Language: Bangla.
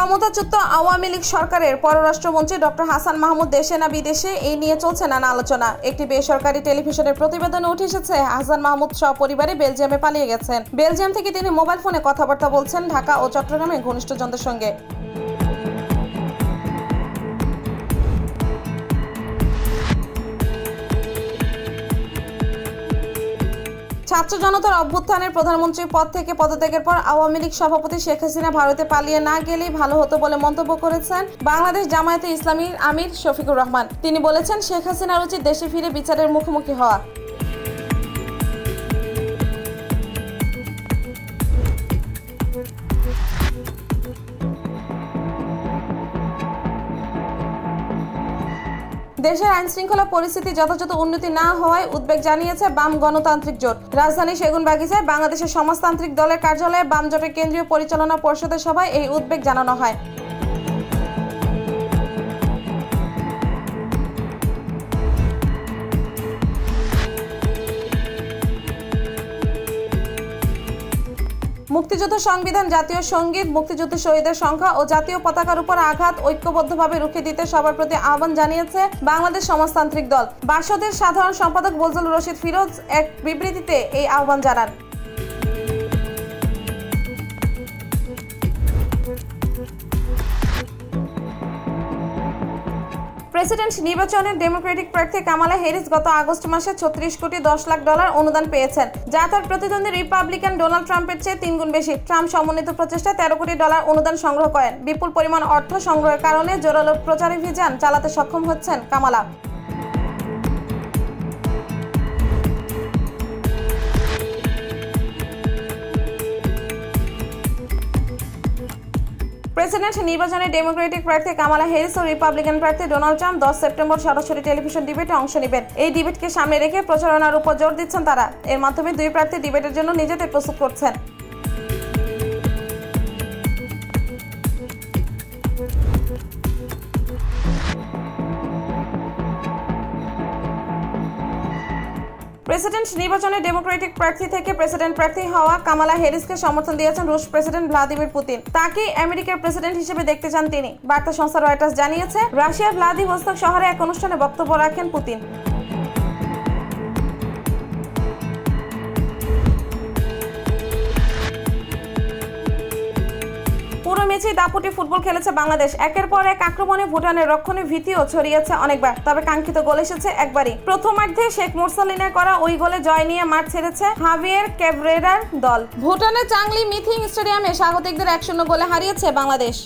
ক্ষমতাচ্যুত আওয়ামী লীগ সরকারের পররাষ্ট্রমন্ত্রী ডক্টর হাসান মাহমুদ দেশে না বিদেশে এই নিয়ে চলছে নানা আলোচনা। একটি বেসরকারি টেলিভিশনের প্রতিবেদনে উঠে এসেছে, হাসান মাহমুদ সপরিবারে বেলজিয়ামে পালিয়ে গেছেন। বেলজিয়াম থেকে তিনি মোবাইল ফোনে কথাবার্তা বলছেন ঢাকা ও চট্টগ্রামে ঘনিষ্ঠজনদের সঙ্গে। ছাত্র জনতার অভ্যুত্থানের প্রধানমন্ত্রীর পদ থেকে পদত্যাগের পর আওয়ামী লীগ সভাপতি শেখ হাসিনা ভারতে পালিয়ে না গেলেই ভালো হতো বলে মন্তব্য করেছেন বাংলাদেশ জামায়াতে ইসলামীর আমির শফিকুর রহমান। তিনি বলেছেন, শেখ হাসিনার উচিত দেশে ফিরে বিচারের মুখোমুখি হওয়া। দেশের আইন শৃঙ্খলা পরিস্থিতি যথাযথ উন্নতি না হওয়ায় উদ্বেগ জানিয়েছে বাম গণতান্ত্রিক জোট। রাজধানী সেগুন সেগুনবাগিচায় বাংলাদেশের সমাজতান্ত্রিক দলের কার্যালয়ে বাম জোটের কেন্দ্রীয় পরিচালনা পরিষদের সভায় এই উদ্বেগ জানানো হয়। মুক্তিযুদ্ধ সংবিধান, জাতীয় সংগীত, মুক্তিযুদ্ধ শহীদের সংখ্যা ও জাতীয় পতাকার উপর আঘাত ঐক্যবদ্ধভাবে রুখে দিতে সবার প্রতি আহ্বান জানিয়েছে বাংলাদেশ সমাজতান্ত্রিক দল। বাসদের সাধারণ সম্পাদক বজল রশিদ ফিরোজ এক বিবৃতিতে এই আহ্বান জানান। প্রেসিডেন্ট নির্বাচনের ডেমোক্রেটিক প্রার্থী কামালা হ্যারিস গত আগস্ট মাসে ছত্রিশ কোটি দশ লাখ ডলার অনুদান পেয়েছেন, যা তার প্রতিদ্বন্দ্বী রিপাবলিকান ডোনাল্ড ট্রাম্পের চেয়ে তিনগুণ বেশি। ট্রাম্প সমন্বিত প্রচেষ্টায় তেরো কোটি ডলার অনুদান সংগ্রহ করেন। বিপুল পরিমাণ অর্থ সংগ্রহের কারণে জোরালো প্রচারাভিযান চালাতে সক্ষম হচ্ছেন কামালা। প্রেসিডেন্ট নির্বাচনে ডেমোক্রেটিক প্রার্থী কামালা হ্যারিস ও রিপাবলিকান প্রার্থী ডোনাল্ড ট্রাম্প দশ সেপ্টেম্বর সরাসরি টেলিভিশন ডিবেটে অংশ নেবেন। এই ডিবেটকে সামনে রেখে প্রচারণার উপর জোর দিচ্ছেন তারা। এর মাধ্যমে দুই প্রার্থী ডিবেটের জন্য নিজেদের প্রস্তুত করছেন। প্রেসিডেন্ট নির্বাচনে ডেমোক্রেটিক প্রার্থী থেকে প্রেসিডেন্ট প্রার্থী হওয়া কামালা হেরিসকে সমর্থন দিয়েছেন রুশ প্রেসিডেন্ট ভ্লাদিমির পুতিন। তাকে আমেরিকার প্রেসিডেন্ট হিসেবে দেখতে চান তিনি। বার্তা সংস্থা রয়টার্স জানিয়েছে, রাশিয়ার ভ্লাদিভস্তক শহরে এক অনুষ্ঠানে বক্তব্য রাখেন পুতিন। পুরো ম্যাচেই দাপুটি ফুটবল খেলেছে বাংলাদেশ। একের পর এক আক্রমণে ভুটানের রক্ষণে ভীতিও ছড়িয়েছে অনেকবার। তবে কাঙ্ক্ষিত গোল এসেছে একবারই। প্রথমার্ধে শেখ মুরসালিনের করা ওই গোলে জয় নিয়ে মাঠ ছেড়েছে হাভিয়ের ক্যাবরেরার দল। ভুটানের চাংলি মিথিং স্টেডিয়ামে স্বাগতিকদের এক শূন্য গোলে হারিয়েছে বাংলাদেশ।